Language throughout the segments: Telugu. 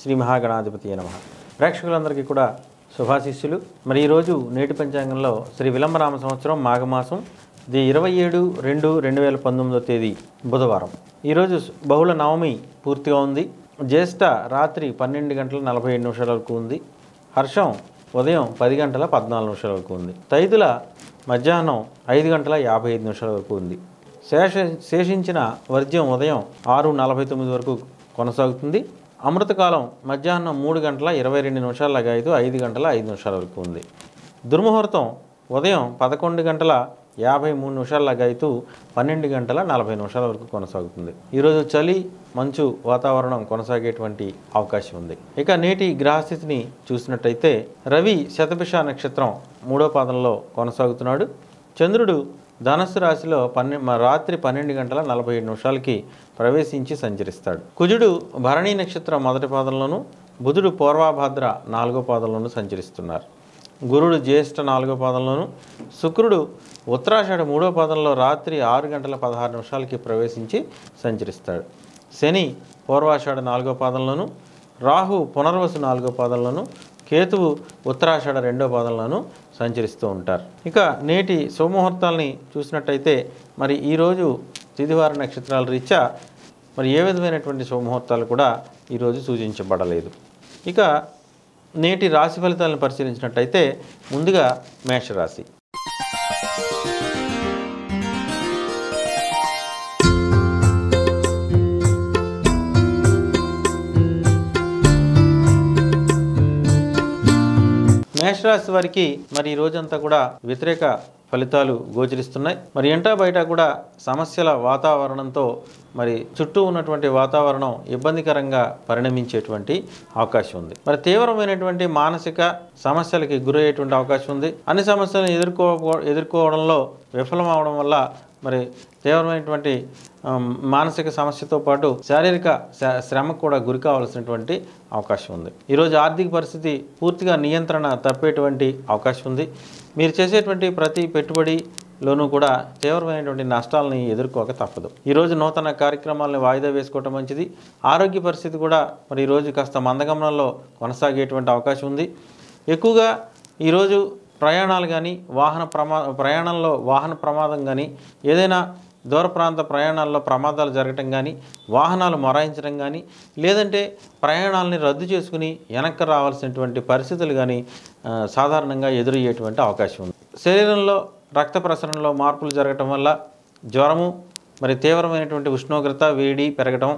శ్రీ మహాగణాధిపతి నమ ప్రేక్షకులందరికీ కూడా శుభాశిష్యులు మరి ఈరోజు నేటి పంచాంగంలో శ్రీ విలంబనామ సంవత్సరం మాఘమాసం ది ఇరవై ఏడు రెండు రెండు వేల పంతొమ్మిదో తేదీ బుధవారం. ఈరోజు బహుళ నవమి పూర్తిగా ఉంది. జ్యేష్ఠ రాత్రి పన్నెండు గంటల నలభై ఏడు నిమిషాల వరకు ఉంది. హర్షం ఉదయం పది గంటల పద్నాలుగు నిమిషాల వరకు ఉంది. తైదుల మధ్యాహ్నం ఐదు గంటల యాభై ఐదు నిమిషాల వరకు ఉంది. శేష శేషించిన వర్జ్యం ఉదయం ఆరు నలభై తొమ్మిది వరకు కొనసాగుతుంది. అమృతకాలం మధ్యాహ్నం మూడు గంటల ఇరవై రెండు నిమిషాల ఐదు ఐదు గంటల ఐదు నిమిషాల వరకు ఉంది. దుర్ముహూర్తం ఉదయం పదకొండు గంటల యాభై మూడు నిమిషాల లగాయితూ పన్నెండు గంటల నలభై నిమిషాల వరకు కొనసాగుతుంది. ఈరోజు చలి మంచు వాతావరణం కొనసాగేటువంటి అవకాశం ఉంది. ఇక నేటి గ్రహస్థితిని చూసినట్టయితే రవి శతభిష నక్షత్రం మూడో పాదంలో కొనసాగుతున్నాడు. చంద్రుడు ధనస్సు రాశిలో పన్నె రాత్రి పన్నెండు గంటల నలభై ఏడు నిమిషాలకి ప్రవేశించి సంచరిస్తాడు. కుజుడు భరణీ నక్షత్రం మొదటి పాదంలోను బుధుడు పూర్వాభాద్ర నాలుగో పాదంలోనూ సంచరిస్తున్నారు. గురుడు జ్యేష్ఠ నాలుగో పాదంలోను శుక్రుడు ఉత్తరాషాఢ మూడో పాదంలో రాత్రి ఆరు గంటల పదహారు నిమిషాలకి ప్రవేశించి సంచరిస్తాడు. శని పూర్వాషాఢ నాలుగో పాదంలోను రాహు పునర్వసు నాలుగో పాదంలోను కేతువు ఉత్తరాషాఢ రెండో పాదంలోను సంచరిస్తూ ఉంటారు. ఇక నేటి శుభముహూర్తాలని చూసినట్టయితే మరి ఈరోజు తిదివార నక్షత్రాల రీత్యా మరి ఏ విధమైనటువంటి శుభముహూర్తాలు కూడా ఈరోజు సూచించబడలేదు. ఇక నేటి రాశి ఫలితాలను పరిశీలించినట్టయితే ముందుగా మేషరాశి. మేషరాశి వారికి మరి ఈ రోజంతా కూడా వ్యతిరేక ఫలితాలు గోచరిస్తున్నాయి. మరి ఎంటా బయట కూడా సమస్యల వాతావరణంతో మరి చుట్టూ ఉన్నటువంటి వాతావరణం ఇబ్బందికరంగా పరిణమించేటువంటి అవకాశం ఉంది. మరి తీవ్రమైనటువంటి మానసిక సమస్యలకి గురయ్యేటువంటి అవకాశం ఉంది. అన్ని సమస్యలను ఎదుర్కో ఎదుర్కోవడంలో విఫలమవడం వల్ల మరి తీవ్రమైనటువంటి మానసిక సమస్యతో పాటు శారీరక శ్రమకు కూడా గురి కావాల్సినటువంటి అవకాశం ఉంది. ఈరోజు ఆర్థిక పరిస్థితి పూర్తిగా నియంత్రణ తప్పేటువంటి అవకాశం ఉంది. మీరు చేసేటువంటి ప్రతి పెట్టుబడిలోనూ కూడా తీవ్రమైనటువంటి నష్టాలని ఎదుర్కోక తప్పదు. ఈరోజు నూతన కార్యక్రమాలను వాయిదా వేసుకోవటం మంచిది. ఆరోగ్య పరిస్థితి కూడా మరి ఈరోజు కాస్త మందగమనంలో కొనసాగేటువంటి అవకాశం ఉంది. ఎక్కువగా ఈరోజు ప్రయాణాలు కానీ వాహన ప్రమా ప్రయాణంలో వాహన ప్రమాదం కానీ ఏదైనా దూర ప్రాంత ప్రయాణాల్లో ప్రమాదాలు జరగటం కానీ వాహనాలు మొరాయించడం కానీ లేదంటే ప్రయాణాలని రద్దు చేసుకుని వెనక్కి రావాల్సినటువంటి పరిస్థితులు కానీ సాధారణంగా ఎదురయ్యేటువంటి అవకాశం ఉంది. శరీరంలో రక్త ప్రసరణలో మార్పులు జరగటం వల్ల జ్వరము మరి తీవ్రమైనటువంటి ఉష్ణోగ్రత వేడి పెరగటం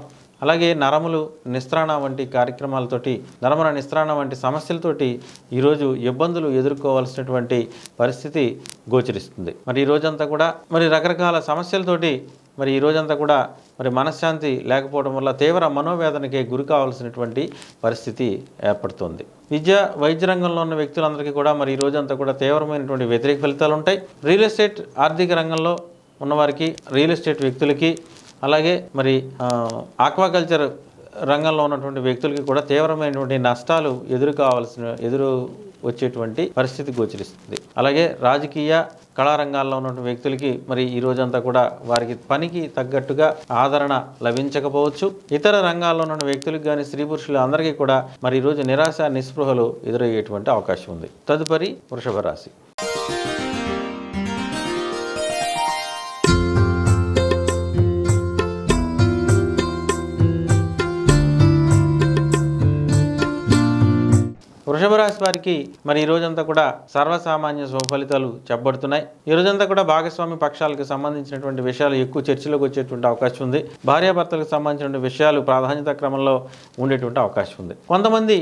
అలాగే నరములు నిస్త్రాణ వంటి కార్యక్రమాలతోటి నరముల నిస్త్రాణ వంటి సమస్యలతోటి ఈరోజు ఇబ్బందులు ఎదుర్కోవాల్సినటువంటి పరిస్థితి గోచరిస్తుంది. మరి ఈ రోజంతా కూడా మరి రకరకాల సమస్యలతోటి మరి ఈ రోజంతా కూడా మరి మనశ్శాంతి లేకపోవడం వల్ల తీవ్ర మనోవేదనకి గురి కావాల్సినటువంటి పరిస్థితి ఏర్పడుతుంది. విద్య వైద్య రంగంలో ఉన్న వ్యక్తులందరికీ కూడా మరి ఈ రోజంతా కూడా తీవ్రమైనటువంటి వ్యతిరేక ఫలితాలు ఉంటాయి రియల్ ఎస్టేట్ ఆర్థిక రంగంలో ఉన్నవారికి రియల్ ఎస్టేట్ వ్యక్తులకి అలాగే మరి ఆక్వాకల్చర్ రంగంలో ఉన్నటువంటి వ్యక్తులకి కూడా తీవ్రమైనటువంటి నష్టాలు ఎదురు కావాల్సిన ఎదురు వచ్చేటువంటి పరిస్థితి గోచరిస్తుంది. అలాగే రాజకీయ కళారంగాల్లో ఉన్నటువంటి వ్యక్తులకి మరి ఈ రోజంతా కూడా వారికి పనికి తగ్గట్టుగా ఆదరణ లభించకపోవచ్చు. ఇతర రంగాల్లో ఉన్న వ్యక్తులకు కానీ స్త్రీ పురుషులు అందరికీ కూడా మరి ఈరోజు రోజు నిరాశ నిస్పృహలు ఎదురయ్యేటువంటి అవకాశం ఉంది. తదుపరి వృషభ రాశి. వారికి మరి ఈ రోజంతా కూడా సర్వసామాన్య సుఫలితాలు చెప్పబడుతున్నాయి ఈ రోజంతా కూడా భాగస్వామి పక్షాలకు సంబంధించినటువంటి విషయాలు ఎక్కువ చర్చలోకి వచ్చేటువంటి అవకాశం ఉంది. భార్యాభర్తలకు సంబంధించినటువంటి విషయాలు ప్రాధాన్యత క్రమంలో ఉండేటువంటి అవకాశం ఉంది. కొంతమంది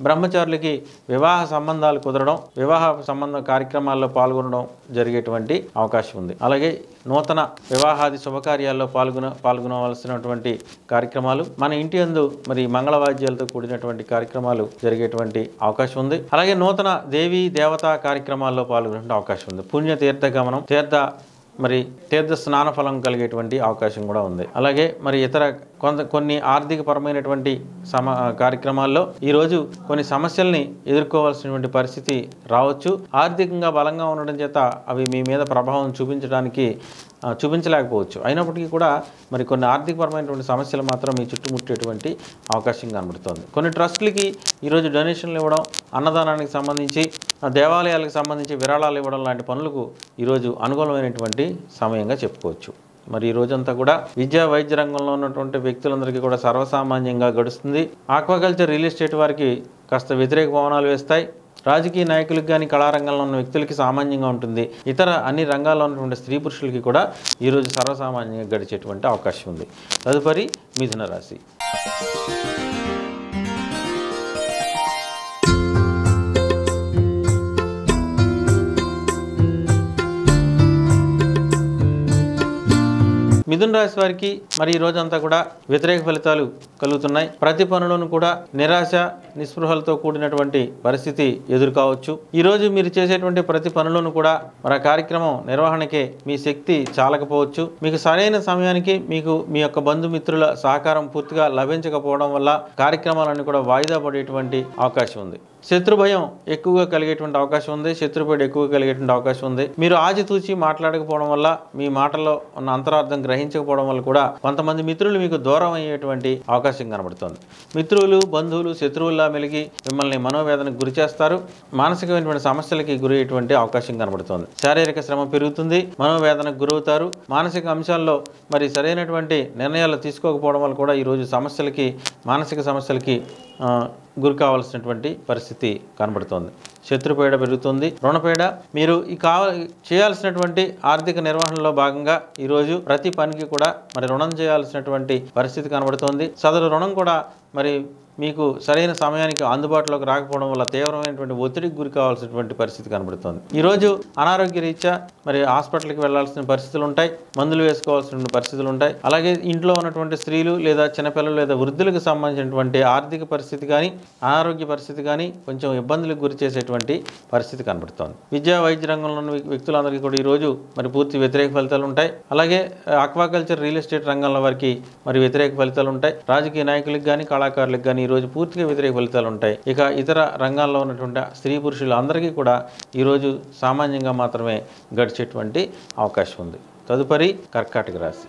బ్రహ్మచారులకి వివాహ సంబంధాలు కుదరడం వివాహ సంబంధ కార్యక్రమాల్లో పాల్గొనడం జరిగేటువంటి అవకాశం ఉంది. అలాగే నూతన వివాహాది శుభకార్యాల్లో పాల్గొన పాల్గొనవలసినటువంటి కార్యక్రమాలు మన ఇంటి అందు మరి మంగళవాద్యాలతో కూడినటువంటి కార్యక్రమాలు జరిగేటువంటి అవకాశం ఉంది. అలాగే నూతన దేవీ దేవతా కార్యక్రమాల్లో పాల్గొనే అవకాశం ఉంది. పుణ్య తీర్థ గమనం తీర్థ మరి తీర్థ స్నాన ఫలం కలిగేటువంటి అవకాశం కూడా ఉంది. అలాగే మరి ఇతర కొంత కొన్ని ఆర్థిక పరమైనటువంటి సమ కార్యక్రమాల్లో ఈరోజు కొన్ని సమస్యల్ని ఎదుర్కోవాల్సినటువంటి పరిస్థితి రావచ్చు. ఆర్థికంగా బలంగా ఉండడం చేత అవి మీ మీద ప్రభావం చూపించడానికి చూపించలేకపోవచ్చు. అయినప్పటికీ కూడా మరి కొన్ని ఆర్థికపరమైనటువంటి సమస్యలు మాత్రం మీ చుట్టుముట్టేటువంటి అవకాశం కనబడుతోంది. కొన్ని ట్రస్టులకి ఈరోజు డొనేషన్లు ఇవ్వడం అన్నదానానికి సంబంధించి దేవాలయాలకు సంబంధించి విరాళాలు ఇవ్వడం లాంటి పనులకు ఈరోజు అనుకూలమైనటువంటి సమయంగా చెప్పుకోవచ్చు. మరి ఈ రోజంతా కూడా విద్యా వైద్య రంగంలో ఉన్నటువంటి వ్యక్తులందరికీ కూడా సర్వసామాన్యంగా గడుస్తుంది. ఆక్వాకల్చర్ రియల్ ఎస్టేట్ వారికి కాస్త వ్యతిరేక భవనాలు వేస్తాయి. రాజకీయ నాయకులకు కానీ కళారంగంలో ఉన్న వ్యక్తులకి సామాన్యంగా ఉంటుంది. ఇతర అన్ని రంగాల్లో ఉన్నటువంటి స్త్రీ పురుషులకి కూడా ఈరోజు సర్వసామాన్యంగా గడిచేటువంటి అవకాశం ఉంది. తదుపరి మిథున రాశి. మిథున్ రాశి వారికి మరి ఈ రోజంతా కూడా వ్యతిరేక ఫలితాలు కలుగుతున్నాయి. ప్రతి పనులను కూడా నిరాశ నిస్పృహలతో కూడినటువంటి పరిస్థితి ఎదుర్కోవచ్చు. ఈ రోజు మీరు చేసేటువంటి ప్రతి పనులను కూడా మరి కార్యక్రమం నిర్వహణకే మీ శక్తి చాలకపోవచ్చు. మీకు సరైన సమయానికి మీకు మీ యొక్క బంధుమిత్రుల సహకారం పూర్తిగా లభించకపోవడం వల్ల కార్యక్రమాలన్నీ కూడా వాయిదా పడేటువంటి అవకాశం ఉంది. శత్రు భయం ఎక్కువగా కలిగేటువంటి అవకాశం ఉంది శత్రుపేట ఎక్కువగా కలిగేటువంటి అవకాశం ఉంది. మీరు ఆచితూచి మాట్లాడకపోవడం వల్ల మీ మాటలో ఉన్న అంతరార్థం గ్రహించకపోవడం వల్ల కూడా కొంతమంది మిత్రులు మీకు దూరం అయ్యేటువంటి అవకాశం కనబడుతుంది. మిత్రులు బంధువులు శత్రువుల్లా మెలిగి మిమ్మల్ని మనోవేదనకు గురి చేస్తారు. మానసికమైనటువంటి సమస్యలకి గురయ్యేటువంటి అవకాశం కనబడుతుంది. శారీరక శ్రమ పెరుగుతుంది మనోవేదనకు గురవుతారు. మానసిక అంశాల్లో మరి సరైనటువంటి నిర్ణయాలు తీసుకోకపోవడం వల్ల కూడా ఈరోజు సమస్యలకి మానసిక సమస్యలకి గురి కావాల్సినటువంటి పరిస్థితి కనబడుతోంది. శత్రుపేడ పెరుగుతుంది. రుణపేడ మీరు ఈ కావ చేయాల్సినటువంటి ఆర్థిక నిర్వహణలో భాగంగా ఈరోజు ప్రతి పనికి కూడా మరి రుణం చేయాల్సినటువంటి పరిస్థితి కనబడుతోంది. సదరు రుణం కూడా మరి మీకు సరైన సమయానికి అందుబాటులోకి రాకపోవడం వల్ల తీవ్రమైనటువంటి ఒత్తిడికి గురి కావాల్సినటువంటి పరిస్థితి కనబడుతుంది. ఈరోజు అనారోగ్య రీత్యా మరి హాస్పిటల్కి వెళ్ళాల్సిన పరిస్థితులు ఉంటాయి మందులు వేసుకోవాల్సిన పరిస్థితులు ఉంటాయి. అలాగే ఇంట్లో ఉన్నటువంటి స్త్రీలు లేదా చిన్నపిల్లలు లేదా వృద్ధులకు సంబంధించినటువంటి ఆర్థిక పరిస్థితి కానీ అనారోగ్య పరిస్థితి కానీ కొంచెం ఇబ్బందులకు గురి చేసేటువంటి పరిస్థితి కనబడుతోంది. విద్యా వైద్య రంగంలో ఉన్న వ్యక్తులందరికీ కూడా ఈరోజు మరి పూర్తి వ్యతిరేక ఫలితాలు ఉంటాయి. అలాగే అక్వాకల్చర్ రియల్ ఎస్టేట్ రంగంలో వారికి మరి వ్యతిరేక ఫలితాలు ఉంటాయి. రాజకీయ నాయకులకు కానీ కళాకారులకు కానీ ఈరోజు పూర్తిగా వ్యతిరేక ఫలితాలు ఉంటాయి ఇక ఇతర రంగాల్లో ఉన్నటువంటి స్త్రీ పురుషులు అందరికీ కూడా ఈరోజు సామాన్యంగా మాత్రమే గడిచేటువంటి అవకాశం ఉంది. తదుపరి కర్కాటక రాశి.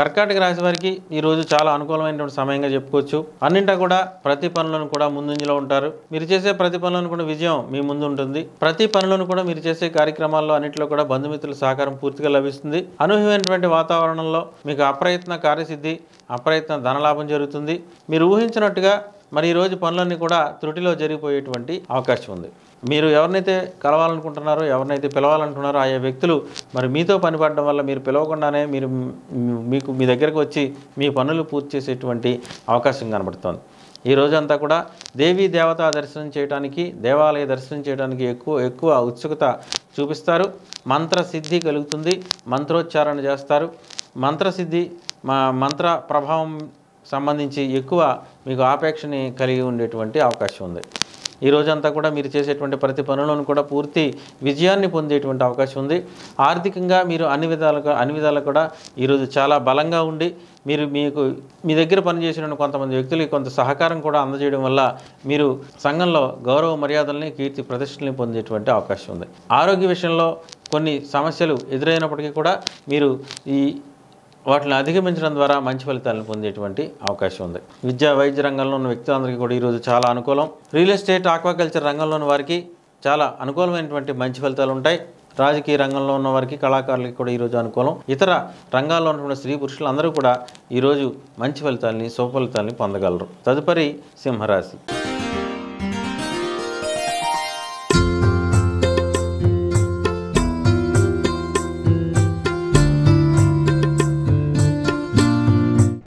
కర్కాటక రాశి వారికి ఈ రోజు చాలా అనుకూలమైనటువంటి సమయంగా చెప్పుకోవచ్చు. అన్నింటా కూడా ప్రతి పనులను కూడా ముందంజలో ఉంటారు. మీరు చేసే ప్రతి పనులను కూడా విజయం మీ ముందు ఉంటుంది. ప్రతి పనులను కూడా మీరు చేసే కార్యక్రమాల్లో అన్నింటిలో కూడా బంధుమిత్రుల సహకారం పూర్తిగా లభిస్తుంది. అనూహ్యమైనటువంటి వాతావరణంలో మీకు అప్రయత్న కార్యసిద్ధి అప్రయత్న ధనలాభం జరుగుతుంది. మీరు ఊహించినట్టుగా మరి ఈరోజు పనులన్నీ కూడా త్రుటిలో జరిగిపోయేటువంటి అవకాశం ఉంది. మీరు ఎవరినైతే కలవాలనుకుంటున్నారో ఎవరినైతే పిలవాలనుకుంటున్నారో ఆయా వ్యక్తులు మరి మీతో పనిపడడం వల్ల మీరు పిలవకుండానే మీరు మీకు మీ దగ్గరకు వచ్చి మీ పనులు పూర్తి చేసేటువంటి అవకాశం కనబడుతోంది. ఈ రోజంతా కూడా దేవీ దేవతా దర్శనం చేయడానికి దేవాలయ దర్శనం చేయడానికి ఎక్కువ ఎక్కువ ఉత్సుకత చూపిస్తారు. మంత్ర సిద్ధి కలుగుతుంది. మంత్రోచ్చారణ చేస్తారు. మంత్రసిద్ధి మా మంత్ర ప్రభావం సంబంధించి ఎక్కువ మీకు ఆపేక్షని కలిగి ఉండేటువంటి అవకాశం ఉంది. ఈ రోజంతా కూడా మీరు చేసేటువంటి ప్రతి పనులను కూడా పూర్తి విజయాన్ని పొందేటువంటి అవకాశం ఉంది. ఆర్థికంగా మీరు అన్ని విధాలుగా అన్ని విధాలు కూడా ఈరోజు చాలా బలంగా ఉండి మీరు మీకు మీ దగ్గర పనిచేసిన కొంతమంది వ్యక్తులకి కొంత సహకారం కూడా అందజేయడం వల్ల మీరు సంఘంలో గౌరవ మర్యాదల్ని కీర్తి ప్రతిష్టల్ని పొందేటువంటి అవకాశం ఉంది. ఆరోగ్య విషయంలో కొన్ని సమస్యలు ఎదురైనప్పటికీ కూడా మీరు ఈ వాటిని అధిగమించడం ద్వారా మంచి ఫలితాలను పొందేటువంటి అవకాశం ఉంది. విద్యా వైద్య రంగంలో ఉన్న వ్యక్తులందరికీ కూడా ఈరోజు చాలా అనుకూలం. రియల్ ఎస్టేట్ ఆక్వాకల్చర్ రంగంలోని వారికి చాలా అనుకూలమైనటువంటి మంచి ఫలితాలు ఉంటాయి. రాజకీయ రంగంలో ఉన్న వారికి కళాకారులకి కూడా ఈరోజు అనుకూలం. ఇతర రంగాల్లో ఉన్నటువంటి స్త్రీ పురుషులు అందరూ కూడా ఈరోజు మంచి ఫలితాలని సుఫలితాలని పొందగలరు. తదుపరి సింహరాశి.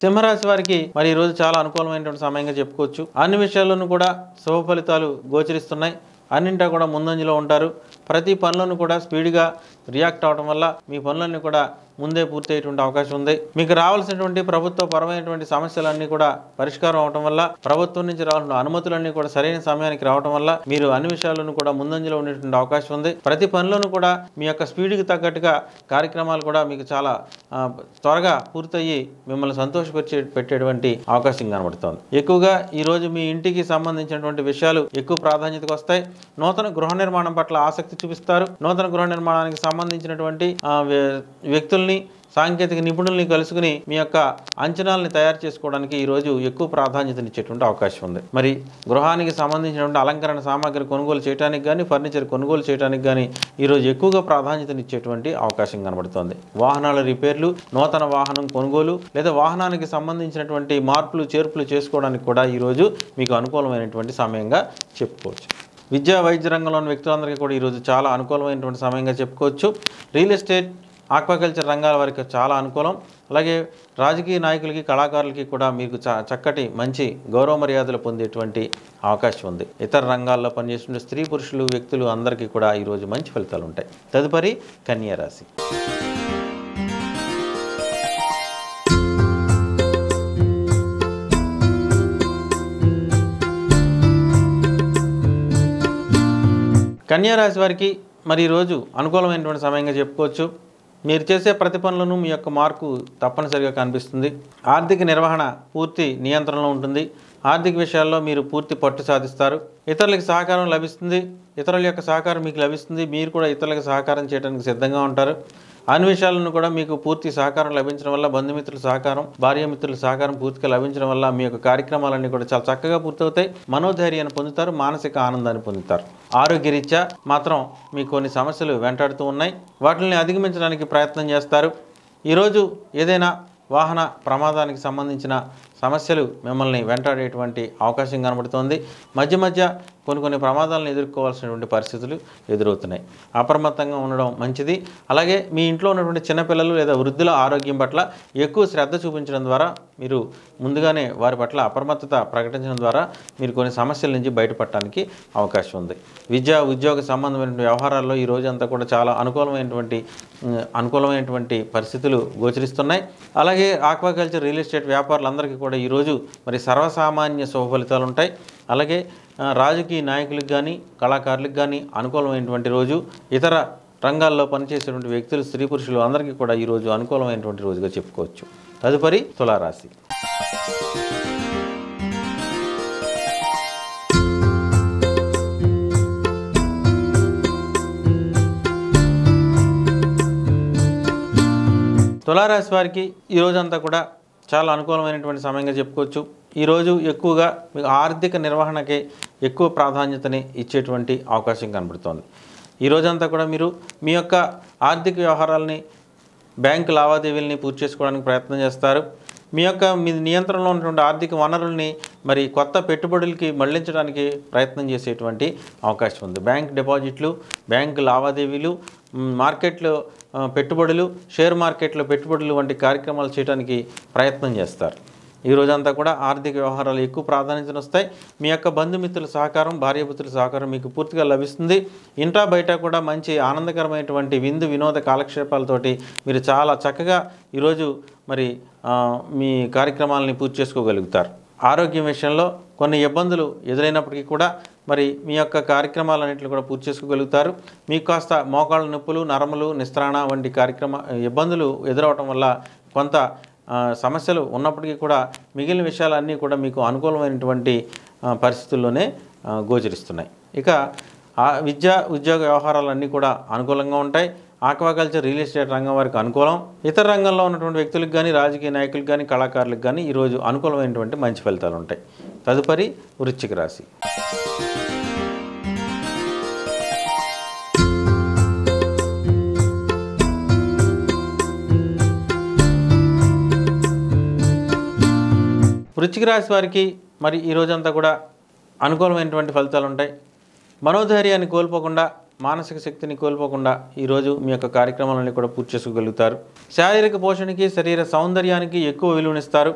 సింహరాశి వారికి మరి ఈరోజు చాలా అనుకూలమైనటువంటి సమయంగా చెప్పుకోవచ్చు. అన్ని విషయాల్లోనూ కూడా శుభ ఫలితాలు గోచరిస్తున్నాయి. అన్నింటా కూడా ముందంజలో ఉంటారు. ప్రతి పనులను కూడా స్పీడ్గా రియాక్ట్ అవడం వల్ల మీ పనులన్నీ కూడా ముందే పూర్తయ్యేటువంటి అవకాశం ఉంది. మీకు రావాల్సినటువంటి ప్రభుత్వ పరమైనటువంటి సమస్యలన్నీ కూడా పరిష్కారం అవడం వల్ల ప్రభుత్వం నుంచి రావాల్సిన అనుమతులన్నీ కూడా సరైన సమయానికి రావడం వల్ల మీరు అన్ని విషయాలను కూడా ముందంజలో ఉండేటువంటి అవకాశం ఉంది. ప్రతి పనిలోనూ కూడా మీ యొక్క స్పీడ్కి తగ్గట్టుగా కార్యక్రమాలు కూడా మీకు చాలా త్వరగా పూర్తయ్యి మిమ్మల్ని సంతోషపరిచే పెట్టేటువంటి అవకాశం కనబడుతోంది. ఎక్కువగా ఈరోజు మీ ఇంటికి సంబంధించినటువంటి విషయాలు ఎక్కువ ప్రాధాన్యతకు వస్తాయి. నూతన గృహ నిర్మాణం పట్ల ఆసక్తి చూపిస్తారు. నూతన గృహ నిర్మాణానికి సంబంధించినటువంటి వ్యక్తులు నిపుణుల్ని సాంకేతిక నిపుణుల్ని కలుసుకుని మీ యొక్క అంచనాలని తయారు చేసుకోవడానికి ఈ రోజు ఎక్కువ ప్రాధాన్యతనిచ్చేటువంటి అవకాశం ఉంది. మరి గృహానికి సంబంధించినటువంటి అలంకరణ సామాగ్రి కొనుగోలు చేయడానికి కానీ ఫర్నిచర్ కొనుగోలు చేయడానికి కానీ ఈరోజు ఎక్కువగా ప్రాధాన్యతనిచ్చేటువంటి అవకాశం కనబడుతోంది. వాహనాల రిపేర్లు నూతన వాహనం కొనుగోలు లేదా వాహనానికి సంబంధించినటువంటి మార్పులు చేర్పులు చేసుకోవడానికి కూడా ఈరోజు మీకు అనుకూలమైనటువంటి సమయంగా చెప్పుకోవచ్చు. విద్యా వైద్య రంగంలోని వ్యక్తులందరికీ కూడా ఈరోజు చాలా అనుకూలమైనటువంటి సమయంగా చెప్పుకోవచ్చు. రియల్ ఎస్టేట్ ఆక్వాకల్చర్ రంగాల వారికి చాలా అనుకూలం. అలాగే రాజకీయ నాయకులకి కళాకారులకి కూడా మీకు చ చక్కటి మంచి గౌరవ మర్యాదలు పొందేటువంటి అవకాశం ఉంది. ఇతర రంగాల్లో పనిచేస్తున్న స్త్రీ పురుషులు వ్యక్తులు అందరికీ కూడా ఈరోజు మంచి ఫలితాలు ఉంటాయి. తదుపరి కన్యారాశి కన్యారాశి వారికి మరి ఈరోజు అనుకూలమైనటువంటి సమయంగా చెప్పుకోవచ్చు. మీరు చేసే ప్రతి పనులను మీ యొక్క మార్కు తప్పనిసరిగా కనిపిస్తుంది. ఆర్థిక నిర్వహణ పూర్తి నియంత్రణలో ఉంటుంది. ఆర్థిక విషయాల్లో మీరు పూర్తి పట్టు సాధిస్తారు. ఇతరులకు సహకారం లభిస్తుంది. ఇతరుల యొక్క సహకారం మీకు లభిస్తుంది. మీరు కూడా ఇతరులకు సహకారం చేయడానికి సిద్ధంగా ఉంటారు. అన్ని విషయాలను కూడా మీకు పూర్తి సహకారం లభించడం వల్ల బంధుమిత్రుల సహకారం భార్యమిత్రుల సహకారం పూర్తిగా లభించడం వల్ల మీ యొక్క కార్యక్రమాలన్నీ కూడా చాలా చక్కగా పూర్తవుతాయి. మనోధైర్యాన్ని పొందుతారు మానసిక ఆనందాన్ని పొందుతారు. ఆరోగ్యరీత్యా మాత్రం మీకు కొన్ని సమస్యలు వెంటాడుతూ ఉన్నాయి. వాటిని అధిగమించడానికి ప్రయత్నం చేస్తారు. ఈరోజు ఏదైనా వాహన ప్రమాదానికి సంబంధించిన సమస్యలు మిమ్మల్ని వెంటాడేటువంటి అవకాశం కనబడుతోంది. మధ్య మధ్య కొన్ని కొన్ని ప్రమాదాలను ఎదుర్కోవాల్సినటువంటి పరిస్థితులు ఎదురవుతున్నాయి. అప్రమత్తంగా ఉండడం మంచిది. అలాగే మీ ఇంట్లో ఉన్నటువంటి చిన్నపిల్లలు లేదా వృద్ధుల ఆరోగ్యం పట్ల ఎక్కువ శ్రద్ధ చూపించడం ద్వారా మీరు ముందుగానే వారి పట్ల అప్రమత్తత ప్రకటించడం ద్వారా మీరు కొన్ని సమస్యల నుంచి బయటపడటానికి అవకాశం ఉంది. విద్య ఉద్యోగ సంబంధమైన వ్యవహారాల్లో ఈ రోజంతా కూడా చాలా అనుకూలమైనటువంటి అనుకూలమైనటువంటి పరిస్థితులు గోచరిస్తున్నాయి. అలాగే ఆక్వాకల్చర్ రియల్ ఎస్టేట్ వ్యాపారులందరికీ కూడా ఈరోజు మరి సర్వసామాన్య శుభ ఫలితాలు ఉంటాయి. అలాగే రాజకీయ నాయకులకు కానీ కళాకారులకు కానీ అనుకూలమైనటువంటి రోజు. ఇతర రంగాల్లో పనిచేసేటువంటి వ్యక్తులు స్త్రీ పురుషులు అందరికీ కూడా ఈరోజు అనుకూలమైనటువంటి రోజుగా చెప్పుకోవచ్చు. తదుపరి తులారాశి. తులారాశి వారికి ఈ రోజంతా కూడా చాలా అనుకూలమైనటువంటి సమయంగా చెప్పుకోవచ్చు. ఈరోజు ఎక్కువగా మీకు ఆర్థిక నిర్వహణకే ఎక్కువ ప్రాధాన్యతని ఇచ్చేటువంటి అవకాశం కనబడుతోంది. ఈ రోజంతా కూడా మీరు మీ యొక్క ఆర్థిక వ్యవహారాలని బ్యాంకు లావాదేవీలని పూర్తి చేసుకోవడానికి ప్రయత్నం చేస్తారు. మీ యొక్క మీ నియంత్రణలో ఉన్నటువంటి ఆర్థిక వనరుల్ని మరి కొత్త పెట్టుబడులకి మళ్ళించడానికి ప్రయత్నం చేసేటువంటి అవకాశం ఉంది. బ్యాంక్ డిపాజిట్లు బ్యాంకు లావాదేవీలు మార్కెట్లో పెట్టుబడులు షేర్ మార్కెట్లో పెట్టుబడులు వంటి కార్యక్రమాలు చేయడానికి ప్రయత్నం చేస్తారు. ఈ రోజంతా కూడా ఆర్థిక వ్యవహారాలు ఎక్కువ ప్రాధాన్యతను వస్తాయి. మీ యొక్క బంధుమిత్రుల సహకారం భార్యపుత్రుల సహకారం మీకు పూర్తిగా లభిస్తుంది. ఇంటా బయట కూడా మంచి ఆనందకరమైనటువంటి విందు వినోద కాలక్షేపాలతోటి మీరు చాలా చక్కగా ఈరోజు మరి మీ కార్యక్రమాలని పూర్తి చేసుకోగలుగుతారు. ఆరోగ్యం విషయంలో కొన్ని ఇబ్బందులు ఎదురైనప్పటికీ కూడా మరి మీ యొక్క కార్యక్రమాలన్నింటిని కూడా పూర్తి చేసుకోగలుగుతారు. మీకు కాస్త మోకాళ్ళ నొప్పులు నరములు నిస్త్రాణ వంటి కార్యక్రమ ఇబ్బందులు ఎదురవటం వల్ల కొంత సమస్యలు ఉన్నప్పటికీ కూడా మిగిలిన విషయాలన్నీ కూడా మీకు అనుకూలమైనటువంటి పరిస్థితుల్లోనే గోచరిస్తున్నాయి. ఇక ఆ విద్య ఉద్యోగ వ్యవహారాలన్నీ కూడా అనుకూలంగా ఉంటాయి. ఆక్వాకల్చర్ రియల్ ఎస్టేట్ రంగం వారికి అనుకూలం. ఇతర రంగంలో ఉన్నటువంటి వ్యక్తులకు కానీ రాజకీయ నాయకులకు కానీ కళాకారులకు కానీ ఈరోజు అనుకూలమైనటువంటి మంచి ఫలితాలు ఉంటాయి. తదుపరి వృశ్చిక రాశి. వృశ్చిక రాశి వారికి మరి ఈ రోజంతా కూడా అనుకూలమైనటువంటి ఫలితాలు ఉంటాయి. మనోధైర్యాన్ని కోల్పోకుండా మానసిక శక్తిని కోల్పోకుండా ఈరోజు మీ యొక్క కార్యక్రమాలని కూడా పూర్తి చేసుకోగలుగుతారు. శారీరక పోషణకి శరీర సౌందర్యానికి ఎక్కువ విలువనిస్తారు.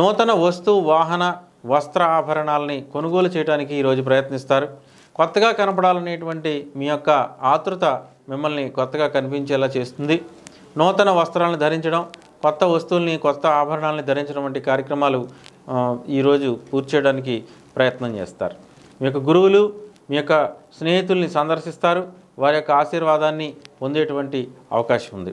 నూతన వస్తు వాహన వస్త్ర ఆభరణాలని కొనుగోలు చేయడానికి ఈరోజు ప్రయత్నిస్తారు. కొత్తగా కనపడాలనేటువంటి మీ యొక్క ఆతృత మిమ్మల్ని కొత్తగా కనిపించేలా చేస్తుంది. నూతన వస్త్రాలను ధరించడం కొత్త వస్తువుల్ని కొత్త ఆభరణాలని ధరించడం వంటి కార్యక్రమాలు ఈరోజు పూర్తి చేయడానికి ప్రయత్నం చేస్తారు. మీ యొక్క గురువులు మీ యొక్క స్నేహితుల్ని సందర్శిస్తారు వారి యొక్క ఆశీర్వాదాన్ని పొందేటువంటి అవకాశం ఉంది.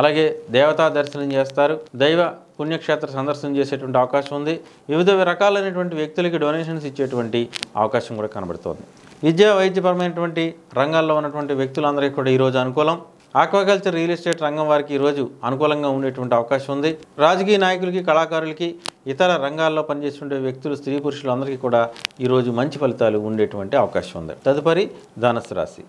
అలాగే దేవతా దర్శనం చేస్తారు దైవ పుణ్యక్షేత్ర సందర్శనం చేసేటువంటి అవకాశం ఉంది. వివిధ రకాలైనటువంటి వ్యక్తులకి డొనేషన్స్ ఇచ్చేటువంటి అవకాశం కూడా కనబడుతోంది. విద్యా వైద్యపరమైనటువంటి రంగాల్లో ఉన్నటువంటి వ్యక్తులందరికీ కూడా ఈరోజు అనుకూలం. ఆక్వాకల్చర్ రియల్ ఎస్టేట్ రంగం వారికి ఈరోజు అనుకూలంగా ఉండేటువంటి అవకాశం ఉంది. రాజకీయ నాయకులకి కళాకారులకి ఇతర రంగాల్లో పనిచేస్తుండే వ్యక్తులు స్త్రీ పురుషులు అందరికీ కూడా ఈరోజు మంచి ఫలితాలు ఉండేటువంటి అవకాశం ఉంది. తదుపరి ధనస్సు రాశి.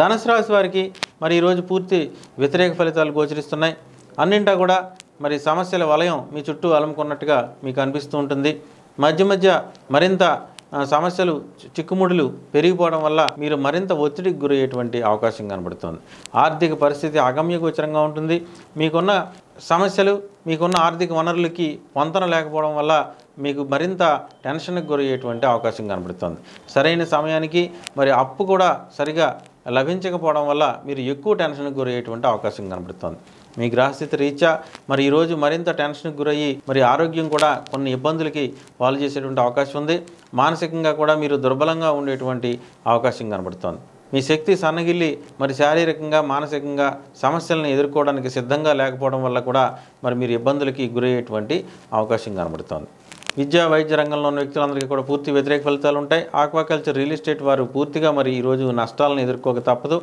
ధనుసు రాశి వారికి మరి ఈరోజు పూర్తి వ్యతిరేక ఫలితాలు గోచరిస్తున్నాయి. అన్నింటా కూడా మరి సమస్యల వలయం మీ చుట్టూ అలముకున్నట్టుగా మీకు అనిపిస్తూ ఉంటుంది. మధ్య మధ్య మరింత సమస్యలు చి- చిక్కుముడులు పెరిగిపోవడం వల్ల మీరు మరింత ఒత్తిడికి గురయ్యేటువంటి అవకాశం కనబడుతుంది. ఆర్థిక పరిస్థితి అగమ్యగోచరంగా ఉంటుంది. మీకున్న సమస్యలు మీకున్న ఆర్థిక వనరులకి పొంతన లేకపోవడం వల్ల మీకు మరింత టెన్షన్కి గురయ్యేటువంటి అవకాశం కనబడుతుంది. సరైన సమయానికి మరి అప్పు కూడా సరిగా లభించకపోవడం వల్ల మీరు ఎక్కువ టెన్షన్కి గురయ్యేటువంటి అవకాశం కనబడుతుంది. మీ గ్రహస్థితి రీత్యా మరి ఈరోజు మరింత టెన్షన్కి గురయ్యి మరి ఆరోగ్యం కూడా కొన్ని ఇబ్బందులకి పాలు చేసేటువంటి అవకాశం ఉంది. మానసికంగా కూడా మీరు దుర్బలంగా ఉండేటువంటి అవకాశం కనబడుతోంది. మీ శక్తి సన్నగిల్లి మరి శారీరకంగా మానసికంగా సమస్యలను ఎదుర్కోవడానికి సిద్ధంగా లేకపోవడం వల్ల కూడా మరి మీరు ఇబ్బందులకి గురయ్యేటువంటి అవకాశం కనబడుతోంది. విద్యా వైద్య రంగంలో ఉన్న వ్యక్తులందరికీ కూడా పూర్తి వ్యతిరేక ఫలితాలు ఉంటాయి. ఆక్వాకల్చర్ రియల్ ఎస్టేట్ వారు పూర్తిగా మరి ఈరోజు నష్టాలను ఎదుర్కోక తప్పదు.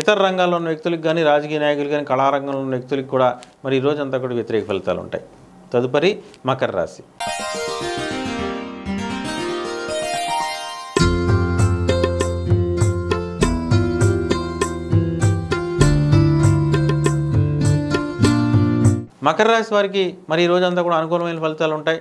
ఇతర రంగాల్లో ఉన్న వ్యక్తులకు కానీ రాజకీయ నాయకులు కానీ కళారంగంలో ఉన్న వ్యక్తులకు కూడా మరి ఈరోజు రోజు అంతా కూడా వ్యతిరేక ఫలితాలు ఉంటాయి. తదుపరి మకర రాశి. మకర రాశి వారికి మరి ఈ రోజంతా కూడా అనుకూలమైన ఫలితాలు ఉంటాయి.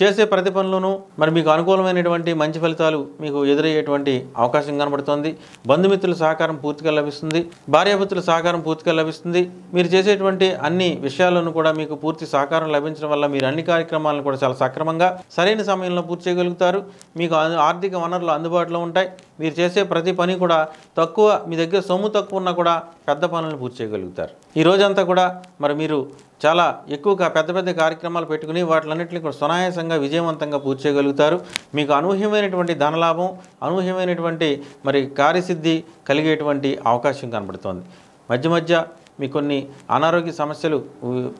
చేసే ప్రతి పనిలోనూ మరి మీకు అనుకూలమైనటువంటి మంచి ఫలితాలు మీకు ఎదురయ్యేటువంటి అవకాశం కనబడుతోంది. బంధుమిత్రుల సహకారం పూర్తిగా లభిస్తుంది. భార్యాభర్తల సహకారం పూర్తిగా లభిస్తుంది. మీరు చేసేటువంటి అన్ని విషయాల్లోనూ కూడా మీకు పూర్తి సహకారం లభించడం వల్ల మీరు అన్ని కార్యక్రమాలను కూడా చాలా సక్రమంగా సరైన సమయంలో పూర్తి చేయగలుగుతారు. మీకు ఆర్థిక వనరులు అందుబాటులో ఉంటాయి. మీరు చేసే ప్రతి పని కూడా తక్కువ మీ దగ్గర సొమ్ము తక్కువ ఉన్నా కూడా పెద్ద పనులను పూర్తి చేయగలుగుతారు. ఈ రోజంతా కూడా మరి మీరు చాలా ఎక్కువగా పెద్ద పెద్ద కార్యక్రమాలు పెట్టుకుని వాటిలన్నింటినీ కూడా సునాయాసంగా విజయవంతంగా పూర్తి చేయగలుగుతారు. మీకు అనూహ్యమైనటువంటి ధనలాభం అనూహ్యమైనటువంటి మరి కార్యసిద్ధి కలిగేటువంటి అవకాశం కనబడుతోంది. మధ్య మధ్య మీ కొన్ని అనారోగ్య సమస్యలు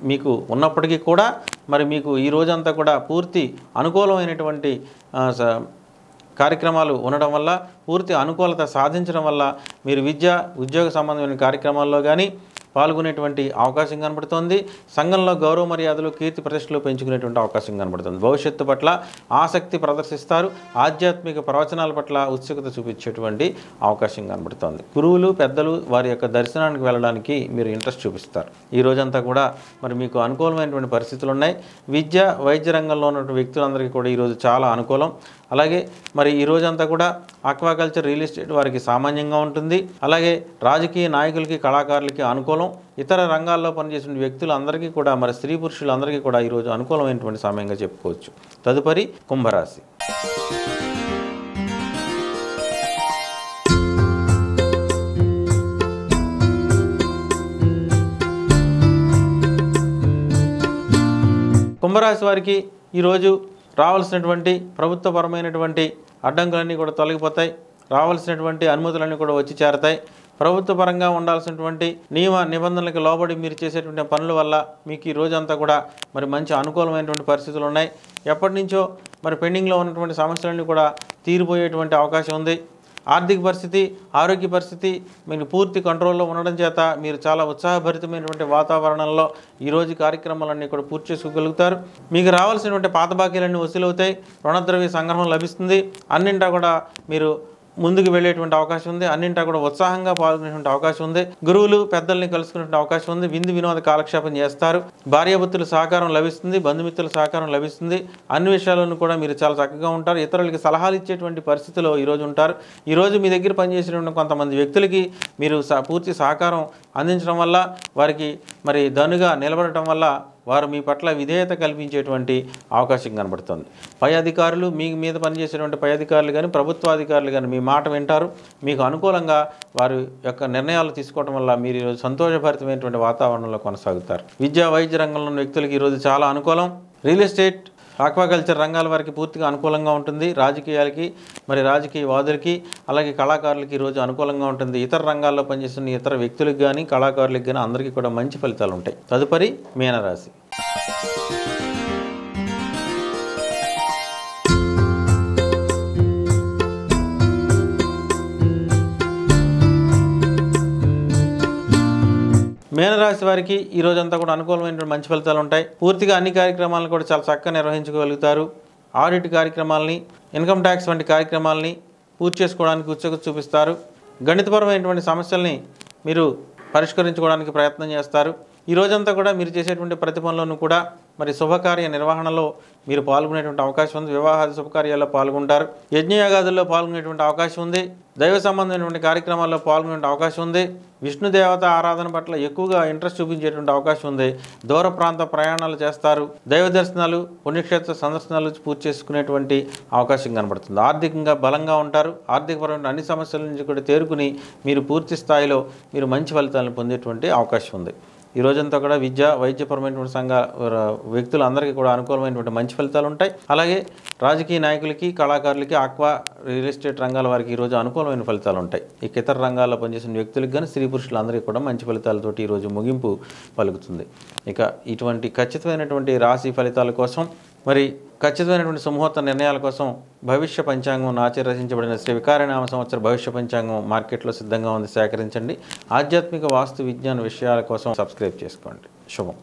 మీకు ఉన్నప్పటికీ కూడా మరి మీకు ఈ రోజంతా కూడా పూర్తి అనుకూలమైనటువంటి స- కార్యక్రమాలు ఉండడం వల్ల పూర్తి అనుకూలత సాధించడం వల్ల మీరు విద్య ఉద్యోగ సంబంధమైన కార్యక్రమాల్లో కానీ పాల్గొనేటువంటి అవకాశం కనబడుతోంది. సంఘంలో గౌరవ మర్యాదలు కీర్తి ప్రతిష్టలు పెంచుకునేటువంటి అవకాశం కనబడుతుంది. భవిష్యత్తు పట్ల ఆసక్తి ప్రదర్శిస్తారు. ఆధ్యాత్మిక ప్రవచనాల పట్ల ఉత్సుకత చూపించేటువంటి అవకాశం కనబడుతోంది. గురువులు పెద్దలు వారి యొక్క దర్శనానికి వెళ్ళడానికి మీరు ఇంట్రెస్ట్ చూపిస్తారు. ఈ రోజంతా కూడా మరి మీకు అనుకూలమైనటువంటి పరిస్థితులు ఉన్నాయి. విద్య వైద్య రంగంలో ఉన్నటువంటి వ్యక్తులందరికీ కూడా ఈరోజు చాలా అనుకూలం. అలాగే మరి ఈ రోజంతా కూడా ఆక్వాకల్చర్ రియల్ ఎస్టేట్ వారికి సామాన్యంగా ఉంటుంది. అలాగే రాజకీయ నాయకులకి కళాకారులకి అనుకూలం. ఇతర రంగాల్లో పనిచేసిన వ్యక్తులందరికీ కూడా మరి స్త్రీ పురుషులందరికీ కూడా ఈరోజు అనుకూలమైనటువంటి సమయంగా చెప్పుకోవచ్చు. తదుపరి కుంభరాశి. కుంభరాశి వారికి ఈరోజు రావాల్సినటువంటి ప్రభుత్వపరమైనటువంటి అడ్డంకులన్నీ కూడా తొలగిపోతాయి. రావాల్సినటువంటి అనుమతులన్నీ కూడా వచ్చి చేరతాయి. ప్రభుత్వ పరంగా ఉండాల్సినటువంటి నియమ నిబంధనలకు లోబడి మీరు చేసేటువంటి పనుల వల్ల మీకు ఈ రోజంతా కూడా మరి మంచి అనుకూలమైనటువంటి పరిస్థితులు ఉన్నాయి. ఎప్పటి నుంచో మరి పెండింగ్లో ఉన్నటువంటి సమస్యలన్నీ కూడా తీరిపోయేటువంటి అవకాశం ఉంది. ఆర్థిక పరిస్థితి ఆరోగ్య పరిస్థితి మీకు పూర్తి కంట్రోల్లో ఉండడం చేత మీరు చాలా ఉత్సాహభరితమైనటువంటి వాతావరణంలో ఈరోజు కార్యక్రమాలన్నీ కూడా పూర్తి చేసుకోగలుగుతారు. మీకు రావాల్సినటువంటి పాత బాకీలన్నీ వసూలవుతాయి. రుణద్రవ్య సంగ్రహం లభిస్తుంది. అన్నింటా కూడా మీరు ముందుకు వెళ్ళేటువంటి అవకాశం ఉంది. అన్నింటా కూడా ఉత్సాహంగా పాల్గొనేటువంటి అవకాశం ఉంది. గురువులు పెద్దల్ని కలుసుకునే అవకాశం ఉంది. విందు వినోద కాలక్షేపం చేస్తారు. భార్యాభర్తుల సహకారం లభిస్తుంది. బంధుమిత్రుల సహకారం లభిస్తుంది. అన్ని విషయాలను కూడా మీరు చాలా చక్కగా ఉంటారు. ఇతరులకి సలహాలు ఇచ్చేటువంటి పరిస్థితిలో ఈరోజు ఉంటారు. ఈరోజు మీ దగ్గర పనిచేసినటువంటి కొంతమంది వ్యక్తులకి మీరు పూర్తి సహకారం అందించడం వల్ల వారికి మరి దనుగా నిలబడటం వల్ల వారు మీ పట్ల విధేయత కల్పించేటువంటి అవకాశం కనబడుతుంది. పై అధికారులు మీ మీద పనిచేసేటువంటి పై అధికారులు కానీ ప్రభుత్వ అధికారులు కానీ మీ మాట వింటారు. మీకు అనుకూలంగా వారి యొక్క నిర్ణయాలు తీసుకోవడం వల్ల మీరు ఈరోజు సంతోషభరితమైనటువంటి వాతావరణంలో కొనసాగుతారు. విద్యా వైద్య రంగంలో ఉన్న వ్యక్తులకి ఈరోజు చాలా అనుకూలం. రియల్ ఎస్టేట్ ఆక్వాకల్చర్ రంగాల వారికి పూర్తిగా అనుకూలంగా ఉంటుంది. రాజకీయాలకి మరి రాజకీయ వాదులకి అలాగే కళాకారులకి ఈరోజు అనుకూలంగా ఉంటుంది. ఇతర రంగాల్లో పనిచేస్తున్న ఇతర వ్యక్తులకు కానీ కళాకారులకు కానీ అందరికీ కూడా మంచి ఫలితాలు ఉంటాయి. తదుపరి మీనరాశి. మీనరాశి వారికి ఈ రోజంతా కూడా అనుకూలమైనటువంటి మంచి ఫలితాలు ఉంటాయి. పూర్తిగా అన్ని కార్యక్రమాలను కూడా చాలా చక్కగా నిర్వహించగలుగుతారు ఆడిట్ కార్యక్రమాలని ఇన్కమ్ ట్యాక్స్ వంటి కార్యక్రమాలని పూర్తి చేసుకోవడానికి ఉత్సుకత చూపిస్తారు. గణితపరమైనటువంటి సమస్యల్ని మీరు పరిష్కరించుకోవడానికి ప్రయత్నం చేస్తారు. ఈ రోజంతా కూడా మీరు చేసేటువంటి ప్రతి కూడా మరి శుభకార్య నిర్వహణలో మీరు పాల్గొనేటువంటి అవకాశం ఉంది. వివాహాది శుభకార్యాల్లో పాల్గొంటారు. యజ్ఞయాగాదుల్లో పాల్గొనేటువంటి అవకాశం ఉంది. దైవ సంబంధమైనటువంటి కార్యక్రమాల్లో పాల్గొనే అవకాశం ఉంది. విష్ణు దేవత ఆరాధన పట్ల ఎక్కువగా ఇంట్రెస్ట్ చూపించేటువంటి అవకాశం ఉంది. దూర ప్రాంత ప్రయాణాలు చేస్తారు. దైవ దర్శనాలు పుణ్యక్షేత్ర సందర్శనాలు పూర్తి చేసుకునేటువంటి అవకాశం కనబడుతుంది. ఆర్థికంగా బలంగా ఉంటారు. ఆర్థికపరమైన అన్ని సమస్యల నుంచి కూడా తేరుకుని మీరు పూర్తి స్థాయిలో మీరు మంచి ఫలితాలను పొందేటువంటి అవకాశం ఉంది. ఈ రోజంతా కూడా విద్య వైద్యపరమైనటువంటి సంఘ వ్యక్తులందరికీ కూడా అనుకూలమైనటువంటి మంచి ఫలితాలు ఉంటాయి. అలాగే రాజకీయ నాయకులకి కళాకారులకి ఆక్వా రియల్ ఎస్టేట్ రంగాల వారికి ఈరోజు అనుకూలమైన ఫలితాలు ఉంటాయి. ఇక ఇతర రంగాల్లో పనిచేసిన వ్యక్తులకు కానీ స్త్రీ పురుషులందరికీ కూడా మంచి ఫలితాలతోటి ఈరోజు ముగింపు పలుకుతుంది. ఇక ఇటువంటి ఖచ్చితమైనటువంటి రాశి ఫలితాల కోసం మరి ఖచ్చితమైనటువంటి సుముహూర్త నిర్ణయాల కోసం భవిష్య పంచాంగం ఆచరించబడిన శ్రీ వికారనామ సంవత్సర భవిష్య పంచాంగం మార్కెట్లో సిద్ధంగా ఉంది. సేకరించండి. ఆధ్యాత్మిక వాస్తు విజ్ఞాన విషయాల కోసం సబ్స్క్రైబ్ చేసుకోండి. శుభం.